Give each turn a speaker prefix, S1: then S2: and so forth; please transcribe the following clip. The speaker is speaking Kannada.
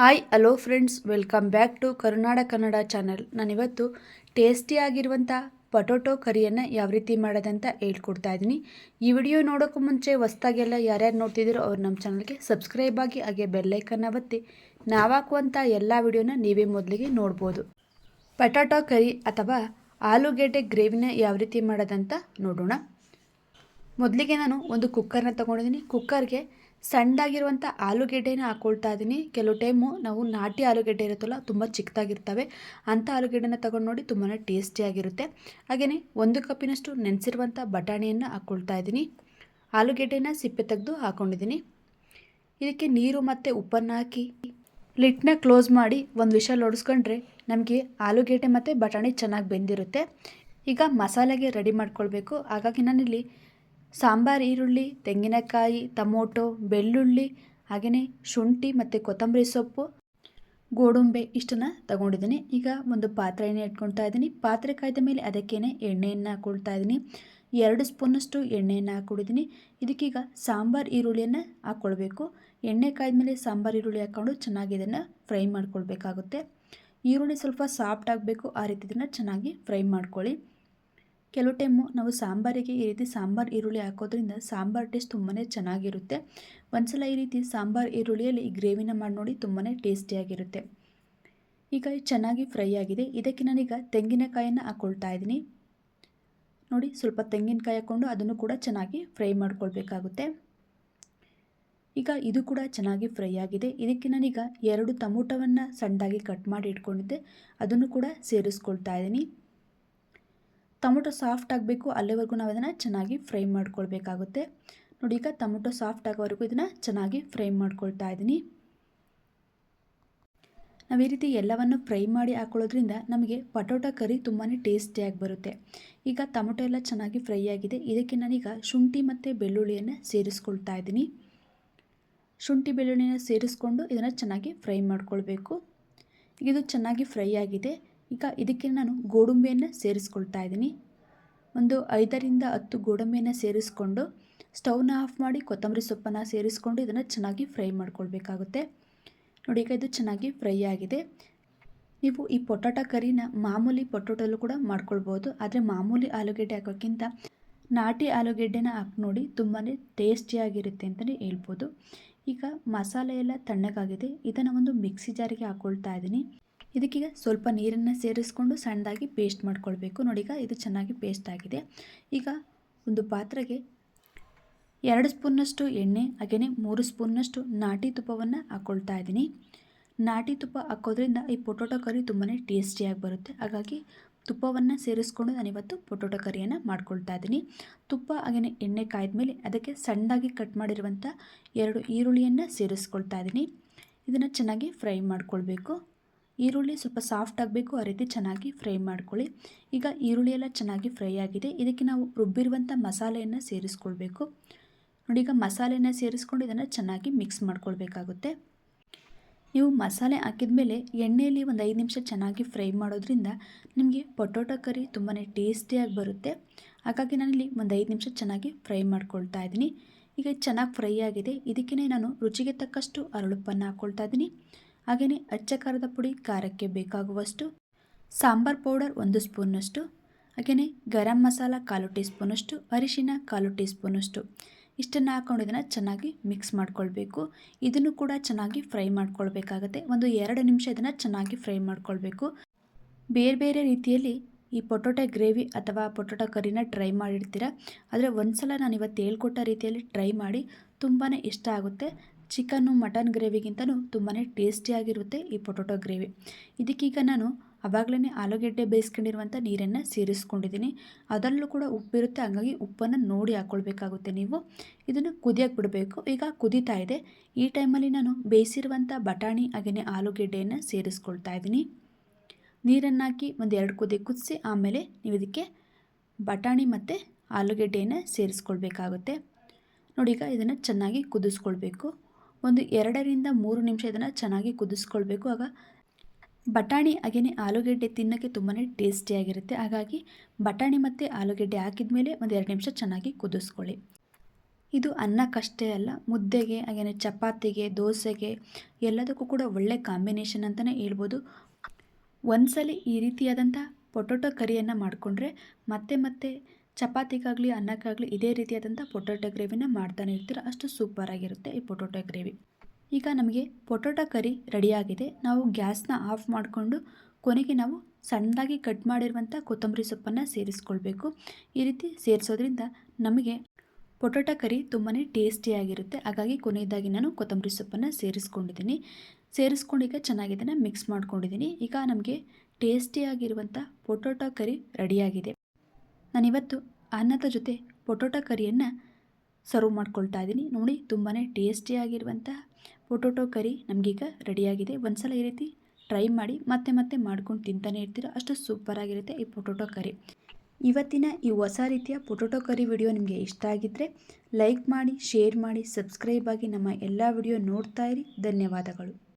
S1: Hi hello friends welcome back to Karunada Kannada channel ನಾನಿವತ್ತು ಟೇಸ್ಟಿಯಾಗಿರುವಂಥ ಪೊಟೊಟೊ ಕರಿಯನ್ನು ಯಾವ ರೀತಿ ಮಾಡೋದಂತ ಹೇಳ್ಕೊಡ್ತಾ ಇದ್ದೀನಿ. ಈ ವಿಡಿಯೋ ನೋಡೋಕ್ಕೂ ಮುಂಚೆ ಹೊಸ್ದಾಗೆಲ್ಲ ಯಾರ್ಯಾರು ನೋಡ್ತಿದ್ದೀರೋ ಅವ್ರು ನಮ್ಮ ಚಾನಲ್ಗೆ ಸಬ್ಸ್ಕ್ರೈಬ್ ಆಗಿ ಹಾಗೆ ಬೆಲ್ಲೈಕನ್ನ ಒತ್ತಿ. ನಾವಾಕುವಂಥ ಎಲ್ಲ ವಿಡಿಯೋನ ನೀವೇ ಮೊದಲಿಗೆ ನೋಡ್ಬೋದು. ಪೊಟೊಟೊ ಕರಿ ಅಥವಾ ಆಲೂಗೆಡ್ಡೆ ಗ್ರೇವಿನ ಯಾವ ರೀತಿ ಮಾಡೋದಂತ ನೋಡೋಣ. ಮೊದಲಿಗೆ ನಾನು ಒಂದು ಕುಕ್ಕರ್ನ ತೊಗೊಂಡಿದ್ದೀನಿ. ಕುಕ್ಕರ್ಗೆ ಸಣ್ಣದಾಗಿರುವಂಥ ಆಲೂಗೆಡ್ಡೆನ ಹಾಕ್ಕೊಳ್ತಾ ಇದ್ದೀನಿ ಕೆಲವು ಟೈಮು ನಾವು ನಾಟಿ ಆಲೂಗೆಡ್ಡೆ ಇರುತ್ತಲ್ಲ, ತುಂಬ ಚಿಕ್ಕದಾಗಿರ್ತವೆ. ಅಂಥ ಆಲೂಗೆಡ್ಡೆನ ತಗೊಂಡು ನೋಡಿ ತುಂಬಾ ಟೇಸ್ಟಿಯಾಗಿರುತ್ತೆ ಹಾಗೆಯೇ ಒಂದು ಕಪ್ಪಿನಷ್ಟು ನೆನೆಸಿರುವಂಥ ಬಟಾಣಿಯನ್ನು ಹಾಕ್ಕೊಳ್ತಾ ಇದ್ದೀನಿ ಆಲೂಗೆಡ್ಡೆನ ಸಿಪ್ಪೆ ತೆಗೆದು ಹಾಕ್ಕೊಂಡಿದ್ದೀನಿ ಇದಕ್ಕೆ ನೀರು ಮತ್ತು ಉಪ್ಪನ್ನು ಹಾಕಿ ಲಿಟ್ನ ಕ್ಲೋಸ್ ಮಾಡಿ ಒಂದು ವಿಷಲ್ ಲೋಡಿಸ್ಕೊಂಡ್ರೆ ನಮಗೆ ಆಲೂಗೆಡ್ಡೆ ಮತ್ತು ಬಟಾಣಿ ಚೆನ್ನಾಗಿ ಬೆಂದಿರುತ್ತೆ. ಈಗ ಮಸಾಲೆಗೆ ರೆಡಿ ಮಾಡ್ಕೊಳ್ಬೇಕು. ಹಾಗಾಗಿ ನಾನಿಲ್ಲಿ ಸಾಂಬಾರು, ಈರುಳ್ಳಿ, ತೆಂಗಿನಕಾಯಿ, ಟೊಮೊಟೊ, ಬೆಳ್ಳುಳ್ಳಿ ಹಾಗೆಯೇ ಶುಂಠಿ ಮತ್ತು ಕೊತ್ತಂಬರಿ ಸೊಪ್ಪು, ಗೋಡಂಬೆ ಇಷ್ಟನ್ನು ತಗೊಂಡಿದ್ದೀನಿ. ಈಗ ಒಂದು ಪಾತ್ರೆಯನ್ನು ಇಟ್ಕೊಳ್ತಾ ಇದ್ದೀನಿ. ಪಾತ್ರೆ ಕಾಯ್ದ ಮೇಲೆ ಅದಕ್ಕೇನೆ ಎಣ್ಣೆಯನ್ನು ಹಾಕೊಳ್ತಾ ಇದ್ದೀನಿ. ಎರಡು ಸ್ಪೂನಷ್ಟು ಎಣ್ಣೆಯನ್ನು ಹಾಕ್ಕೊಂಡಿದ್ದೀನಿ ಇದಕ್ಕೀಗ ಸಾಂಬಾರು, ಈರುಳ್ಳಿಯನ್ನು ಹಾಕ್ಕೊಳ್ಬೇಕು ಎಣ್ಣೆ ಕಾಯ್ದ ಮೇಲೆ ಸಾಂಬಾರು, ಈರುಳ್ಳಿ ಹಾಕ್ಕೊಂಡು ಚೆನ್ನಾಗಿ ಇದನ್ನು ಫ್ರೈ ಮಾಡ್ಕೊಳ್ಬೇಕಾಗುತ್ತೆ. ಈರುಳ್ಳಿ ಸ್ವಲ್ಪ ಸಾಫ್ಟ್ ಆಗಬೇಕು. ಆ ರೀತಿ ಇದನ್ನು ಚೆನ್ನಾಗಿ ಫ್ರೈ ಮಾಡ್ಕೊಳ್ಳಿ. ಕೆಲವು ಟೈಮು ನಾವು ಸಾಂಬಾರಿಗೆ ಈ ರೀತಿ ಸಾಂಬಾರು ಈರುಳ್ಳಿ ಹಾಕೋದ್ರಿಂದ ಸಾಂಬಾರು ಟೇಸ್ಟ್ ತುಂಬಾ ಚೆನ್ನಾಗಿರುತ್ತೆ. ಒಂದ್ಸಲ ಈ ರೀತಿ ಸಾಂಬಾರು ಈರುಳ್ಳಿಯಲ್ಲಿ ಈ ಗ್ರೇವಿನ ಮಾಡಿ ನೋಡಿ ತುಂಬಾ ಟೇಸ್ಟಿಯಾಗಿರುತ್ತೆ. ಈಗ ಚೆನ್ನಾಗಿ ಫ್ರೈ ಆಗಿದೆ. ಇದಕ್ಕೆ ನಾನೀಗ ತೆಂಗಿನಕಾಯನ್ನು ಹಾಕ್ಕೊಳ್ತಾ ಇದ್ದೀನಿ. ನೋಡಿ, ಸ್ವಲ್ಪ ತೆಂಗಿನಕಾಯಿ ಹಾಕ್ಕೊಂಡು ಅದನ್ನು ಕೂಡ ಚೆನ್ನಾಗಿ ಫ್ರೈ ಮಾಡ್ಕೊಳ್ಬೇಕಾಗುತ್ತೆ. ಈಗ ಇದು ಕೂಡ ಚೆನ್ನಾಗಿ ಫ್ರೈ ಆಗಿದೆ. ಇದಕ್ಕೆ ನಾನೀಗ ಎರಡು ಟೊಮೊಟೊವನ್ನು ಸಣ್ಣದಾಗಿ ಕಟ್ ಮಾಡಿ ಇಟ್ಕೊಂಡಿದ್ದೆ. ಅದನ್ನು ಕೂಡ ಸೇರಿಸ್ಕೊಳ್ತಾ ಇದ್ದೀನಿ. ಟೊಮೊಟೊ ಸಾಫ್ಟ್ ಆಗಬೇಕು, ಅಲ್ಲಿವರೆಗೂ ನಾವು ಇದನ್ನು ಚೆನ್ನಾಗಿ ಫ್ರೈ ಮಾಡ್ಕೊಳ್ಬೇಕಾಗುತ್ತೆ. ನೋಡಿ ಈಗ ಟೊಮೊಟೊ ಸಾಫ್ಟ್ ಆಗೋವರೆಗೂ ಇದನ್ನು ಚೆನ್ನಾಗಿ ಫ್ರೈ ಮಾಡ್ಕೊಳ್ತಾ ಇದ್ದೀನಿ. ನಾವು ಈ ರೀತಿ ಎಲ್ಲವನ್ನು ಫ್ರೈ ಮಾಡಿ ಹಾಕೊಳ್ಳೋದ್ರಿಂದ ನಮಗೆ ಪಟೋಟೊ ಕರಿ ತುಂಬಾ ಟೇಸ್ಟಿಯಾಗಿ ಬರುತ್ತೆ. ಈಗ ಟೊಮೊಟೊ ಎಲ್ಲ ಚೆನ್ನಾಗಿ ಫ್ರೈ ಆಗಿದೆ. ಇದಕ್ಕೆ ನಾನೀಗ ಶುಂಠಿ ಮತ್ತು ಬೆಳ್ಳುಳ್ಳಿಯನ್ನು ಸೇರಿಸ್ಕೊಳ್ತಾ ಇದ್ದೀನಿ. ಶುಂಠಿ ಬೆಳ್ಳುಳ್ಳಿನ ಸೇರಿಸ್ಕೊಂಡು ಇದನ್ನು ಚೆನ್ನಾಗಿ ಫ್ರೈ ಮಾಡ್ಕೊಳ್ಬೇಕು. ಇದು ಚೆನ್ನಾಗಿ ಫ್ರೈ ಆಗಿದೆ. ಈಗ ಇದಕ್ಕೆ ನಾನು ಗೋಡಂಬಿಯನ್ನು ಸೇರಿಸ್ಕೊಳ್ತಾ ಇದ್ದೀನಿ. ಒಂದು ಐದರಿಂದ ಹತ್ತು ಗೋಡಂಬಿಯನ್ನು ಸೇರಿಸ್ಕೊಂಡು ಸ್ಟವ್ನ ಆಫ್ ಮಾಡಿ ಕೊತ್ತಂಬರಿ ಸೊಪ್ಪನ್ನು ಸೇರಿಸ್ಕೊಂಡು ಇದನ್ನು ಚೆನ್ನಾಗಿ ಫ್ರೈ ಮಾಡ್ಕೊಳ್ಬೇಕಾಗುತ್ತೆ. ನೋಡಿ ಈಗ ಇದು ಚೆನ್ನಾಗಿ ಫ್ರೈ ಆಗಿದೆ. ನೀವು ಈ ಪೊಟಾಟ ಕರಿನ ಮಾಮೂಲಿ ಪೊಟೊಟೊಲ್ಲೂ ಕೂಡ ಮಾಡ್ಕೊಳ್ಬೋದು. ಆದರೆ ಮಾಮೂಲಿ ಆಲೂಗೆಡ್ಡೆ ಹಾಕೋಕ್ಕಿಂತ ನಾಟಿ ಆಲೂಗೆಡ್ಡೆನ ಹಾಕಿ ನೋಡಿ ತುಂಬಾ ಟೇಸ್ಟಿಯಾಗಿರುತ್ತೆ ಅಂತಲೇ ಹೇಳ್ಬೋದು. ಈಗ ಮಸಾಲೆ ಎಲ್ಲ ತಣ್ಣಗಾಗಿದೆ. ಇದನ್ನು ಒಂದು ಮಿಕ್ಸಿ ಜಾರಿಗೆ ಹಾಕ್ಕೊಳ್ತಾ ಇದ್ದೀನಿ. ಇದಕ್ಕೀಗ ಸ್ವಲ್ಪ ನೀರನ್ನು ಸೇರಿಸ್ಕೊಂಡು ಸಣ್ಣದಾಗಿ ಪೇಸ್ಟ್ ಮಾಡ್ಕೊಳ್ಬೇಕು. ನೋಡಿ ಈಗ ಇದು ಚೆನ್ನಾಗಿ ಪೇಸ್ಟ್ ಆಗಿದೆ. ಈಗ ಒಂದು ಪಾತ್ರೆಗೆ ಎರಡು ಸ್ಪೂನ್ನಷ್ಟು ಎಣ್ಣೆ ಹಾಗೆಯೇ ಮೂರು ಸ್ಪೂನ್ನಷ್ಟು ನಾಟಿ ತುಪ್ಪವನ್ನು ಹಾಕ್ಕೊಳ್ತಾ ಇದ್ದೀನಿ. ನಾಟಿ ತುಪ್ಪ ಹಾಕೋದ್ರಿಂದ ಈ ಪೊಟೊಟೊ ಕರಿ ತುಂಬಾ ಟೇಸ್ಟಿಯಾಗಿ ಬರುತ್ತೆ. ಹಾಗಾಗಿ ತುಪ್ಪವನ್ನು ಸೇರಿಸ್ಕೊಂಡು ನಾನಿವತ್ತು ಪೊಟೊಟೊ ಕರಿಯನ್ನು ಮಾಡ್ಕೊಳ್ತಾ ಇದ್ದೀನಿ. ತುಪ್ಪ ಹಾಗೆಯೇ ಎಣ್ಣೆ ಕಾಯ್ದ ಮೇಲೆ ಅದಕ್ಕೆ ಸಣ್ಣದಾಗಿ ಕಟ್ ಮಾಡಿರುವಂಥ ಎರಡು ಈರುಳ್ಳಿಯನ್ನು ಸೇರಿಸ್ಕೊಳ್ತಾ ಇದ್ದೀನಿ. ಇದನ್ನು ಚೆನ್ನಾಗಿ ಫ್ರೈ ಮಾಡ್ಕೊಳ್ಬೇಕು. ಈರುಳ್ಳಿ ಸ್ವಲ್ಪ ಸಾಫ್ಟ್ ಆಗಬೇಕು, ಆ ರೀತಿ ಚೆನ್ನಾಗಿ ಫ್ರೈ ಮಾಡ್ಕೊಳ್ಳಿ. ಈಗ ಈರುಳ್ಳಿ ಎಲ್ಲ ಚೆನ್ನಾಗಿ ಫ್ರೈ ಆಗಿದೆ. ಇದಕ್ಕೆ ನಾವು ರುಬ್ಬಿರುವಂಥ ಮಸಾಲೆಯನ್ನು ಸೇರಿಸ್ಕೊಳ್ಬೇಕು. ನೋಡಿ, ಈಗ ಮಸಾಲೆಯನ್ನು ಸೇರಿಸ್ಕೊಂಡು ಇದನ್ನು ಚೆನ್ನಾಗಿ ಮಿಕ್ಸ್ ಮಾಡ್ಕೊಳ್ಬೇಕಾಗುತ್ತೆ. ನೀವು ಮಸಾಲೆ ಹಾಕಿದ ಮೇಲೆ ಎಣ್ಣೆಯಲ್ಲಿ ಒಂದು ಐದು ನಿಮಿಷ ಚೆನ್ನಾಗಿ ಫ್ರೈ ಮಾಡೋದ್ರಿಂದ ನಿಮಗೆ ಪೊಟೊಟೊ ಕರಿ ತುಂಬಾ ಟೇಸ್ಟಿಯಾಗಿ ಬರುತ್ತೆ. ಹಾಗಾಗಿ ನಾನಿಲ್ಲಿ ಒಂದು ಐದು ನಿಮಿಷ ಚೆನ್ನಾಗಿ ಫ್ರೈ ಮಾಡ್ಕೊಳ್ತಾ ಇದ್ದೀನಿ. ಈಗ ಚೆನ್ನಾಗಿ ಫ್ರೈ ಆಗಿದೆ. ಇದಕ್ಕೇ ನಾನು ರುಚಿಗೆ ತಕ್ಕಷ್ಟು ಅರಳುಪ್ಪನ್ನು ಹಾಕ್ಕೊಳ್ತಾ ಇದ್ದೀನಿ. ಹಾಗೆಯೇ ಅಚ್ಚ ಖಾರದ ಪುಡಿ ಖಾರಕ್ಕೆ ಬೇಕಾಗುವಷ್ಟು, ಸಾಂಬಾರ್ ಪೌಡರ್ ಒಂದು ಸ್ಪೂನಷ್ಟು ಹಾಗೆಯೇ ಗರಂ ಮಸಾಲ ಕಾಲು ಟೀ ಸ್ಪೂನಷ್ಟು ಅರಿಶಿನ ಕಾಲು ಟೀ ಸ್ಪೂನಷ್ಟು ಇಷ್ಟನ್ನು ಹಾಕೊಂಡು ಇದನ್ನು ಚೆನ್ನಾಗಿ ಮಿಕ್ಸ್ ಮಾಡ್ಕೊಳ್ಬೇಕು. ಇದನ್ನು ಕೂಡ ಚೆನ್ನಾಗಿ ಫ್ರೈ ಮಾಡ್ಕೊಳ್ಬೇಕಾಗತ್ತೆ. ಒಂದು ಎರಡು ನಿಮಿಷ ಇದನ್ನು ಚೆನ್ನಾಗಿ ಫ್ರೈ ಮಾಡ್ಕೊಳ್ಬೇಕು. ಬೇರೆ ಬೇರೆ ರೀತಿಯಲ್ಲಿ ಈ ಪೊಟೊಟೊ ಗ್ರೇವಿ ಅಥವಾ ಪೊಟೊಟೊ ಕರಿನ ಟ್ರೈ ಮಾಡಿರ್ತೀರ? ಆದರೆ ಒಂದು ಸಲ ನಾನು ಇವತ್ತು ಹೇಳ್ಕೊಟ್ಟ ರೀತಿಯಲ್ಲಿ ಟ್ರೈ ಮಾಡಿ ತುಂಬಾ ಇಷ್ಟ ಆಗುತ್ತೆ. ಚಿಕನ್ನು, ಮಟನ್ ಗ್ರೇವಿಗಿಂತಲೂ ತುಂಬಾ ಟೇಸ್ಟಿಯಾಗಿರುತ್ತೆ ಈ ಪೊಟೊಟೊ ಗ್ರೇವಿ. ಇದಕ್ಕೀಗ ನಾನು ಅವಾಗಲೇ ಆಲೂಗೆಡ್ಡೆ ಬೇಯಿಸ್ಕೊಂಡಿರುವಂಥ ನೀರನ್ನು ಸೇರಿಸ್ಕೊಂಡಿದ್ದೀನಿ. ಅದರಲ್ಲೂ ಕೂಡ ಉಪ್ಪಿರುತ್ತೆ, ಹಾಗಾಗಿ ಉಪ್ಪನ್ನು ನೋಡಿ ಹಾಕ್ಕೊಳ್ಬೇಕಾಗುತ್ತೆ ನೀವು. ಇದನ್ನು ಕುದಿಯೋಕೆ ಬಿಡಬೇಕು. ಈಗ ಕುದೀತಾ ಇದೆ. ಈ ಟೈಮಲ್ಲಿ ನಾನು ಬೇಯಿಸಿರುವಂಥ ಬಟಾಣಿ, ಹಾಗೆಯೇ ಆಲೂಗೆಡ್ಡೆಯನ್ನು ಸೇರಿಸ್ಕೊಳ್ತಾ ಇದ್ದೀನಿ. ನೀರನ್ನು ಹಾಕಿ ಒಂದು ಎರಡು ಕುದಿ ಕುದಿಸಿ, ಆಮೇಲೆ ನೀವು ಇದಕ್ಕೆ ಬಟಾಣಿ ಮತ್ತು ಆಲೂಗೆಡ್ಡೆಯನ್ನು ಸೇರಿಸ್ಕೊಳ್ಬೇಕಾಗುತ್ತೆ. ನೋಡಿ, ಈಗ ಇದನ್ನು ಚೆನ್ನಾಗಿ ಕುದಿಸ್ಕೊಳ್ಬೇಕು. ಒಂದು ಎರಡರಿಂದ ಮೂರು ನಿಮಿಷ ಇದನ್ನು ಚೆನ್ನಾಗಿ ಕುದಿಸ್ಕೊಳ್ಬೇಕು. ಆಗ ಬಟಾಣಿ ಹಾಗೆಯೇ ಆಲೂಗೆಡ್ಡೆ ತಿನ್ನೋಕ್ಕೆ ತುಂಬಾ ಟೇಸ್ಟಿಯಾಗಿರುತ್ತೆ ಹಾಗಾಗಿ ಬಟಾಣಿ ಮತ್ತು ಆಲೂಗೆಡ್ಡೆ ಹಾಕಿದ ಮೇಲೆ ಒಂದು ಎರಡು ನಿಮಿಷ ಚೆನ್ನಾಗಿ ಕುದಿಸ್ಕೊಳ್ಳಿ. ಇದು ಅನ್ನಕ್ಕಷ್ಟೇ ಅಲ್ಲ, ಮುದ್ದೆಗೆ ಹಾಗೆಯೇ ಚಪಾತಿಗೆ, ದೋಸೆಗೆ ಎಲ್ಲದಕ್ಕೂ ಕೂಡ ಒಳ್ಳೆ ಕಾಂಬಿನೇಷನ್ ಅಂತಲೇ ಹೇಳ್ಬೋದು. ಒಂದ್ಸಲಿ ಈ ರೀತಿಯಾದಂಥ ಪೊಟೊಟೊ ಕರಿಯನ್ನು ಮಾಡಿಕೊಂಡ್ರೆ ಮತ್ತೆ ಮತ್ತೆ ಚಪಾತಿಗಾಗಲಿ, ಅನ್ನಕ್ಕಾಗಲಿ ಇದೇ ರೀತಿಯಾದಂಥ ಪೊಟೊಟೊ ಗ್ರೇವಿನ ಮಾಡ್ತಾನೆ ಇರ್ತೀರ, ಅಷ್ಟು ಸೂಪರಾಗಿರುತ್ತೆ ಈ ಪೊಟೊಟೊ ಗ್ರೇವಿ. ಈಗ ನಮಗೆ ಪೊಟೊಟೊ ಕರಿ ರೆಡಿಯಾಗಿದೆ. ನಾವು ಗ್ಯಾಸ್ನ ಆಫ್ ಮಾಡಿಕೊಂಡು ಕೊನೆಗೆ ನಾವು ಸಣ್ಣದಾಗಿ ಕಟ್ ಮಾಡಿರುವಂಥ ಕೊತ್ತಂಬರಿ ಸೊಪ್ಪನ್ನು ಸೇರಿಸ್ಕೊಳ್ಬೇಕು. ಈ ರೀತಿ ಸೇರಿಸೋದ್ರಿಂದ ನಮಗೆ ಪೊಟೊಟೊ ಕರಿ ತುಂಬಾ ಟೇಸ್ಟಿಯಾಗಿರುತ್ತೆ ಹಾಗಾಗಿ ಕೊನೆಯದಾಗಿ ನಾನು ಕೊತ್ತಂಬರಿ ಸೊಪ್ಪನ್ನು ಸೇರಿಸ್ಕೊಂಡಿದ್ದೀನಿ. ಸೇರಿಸ್ಕೊಂಡು ಈಗ ಚೆನ್ನಾಗಿದ್ದನ್ನು ಮಿಕ್ಸ್ ಮಾಡ್ಕೊಂಡಿದ್ದೀನಿ. ಈಗ ನಮಗೆ ಟೇಸ್ಟಿಯಾಗಿರುವಂಥ ಪೊಟೊಟೊ ಕರಿ ರೆಡಿಯಾಗಿದೆ. ನಾನಿವತ್ತು ಅನ್ನದ ಜೊತೆ ಪೊಟೊಟೊ ಕರಿಯನ್ನು ಸರ್ವ್ ಮಾಡ್ಕೊಳ್ತಾ ಇದ್ದೀನಿ. ನೋಡಿ ತುಂಬಾ ಟೇಸ್ಟಿಯಾಗಿರುವಂಥ ಪೊಟೊಟೊ ಕರಿ ನಮಗೀಗ ರೆಡಿಯಾಗಿದೆ ಒಂದ್ಸಲ ಈ ರೀತಿ ಟ್ರೈ ಮಾಡಿ ಮತ್ತೆ ಮತ್ತೆ ಮಾಡ್ಕೊಂಡು ತಿಂತಾನೆ ಇರ್ತೀರೋ? ಅಷ್ಟು ಸೂಪರಾಗಿರುತ್ತೆ ಈ ಪೊಟೊಟೊ ಕರಿ. ಇವತ್ತಿನ ಈ ಹೊಸ ರೀತಿಯ ಪೊಟೊಟೊ ಕರಿ ವಿಡಿಯೋ ನಿಮಗೆ ಇಷ್ಟ ಆಗಿದ್ದರೆ ಲೈಕ್ ಮಾಡಿ ಶೇರ್ ಮಾಡಿ ಸಬ್ಸ್ಕ್ರೈಬ್ ಆಗಿ ನಮ್ಮ ಎಲ್ಲ ವಿಡಿಯೋ ನೋಡ್ತಾ ಇರಿ. ಧನ್ಯವಾದಗಳು.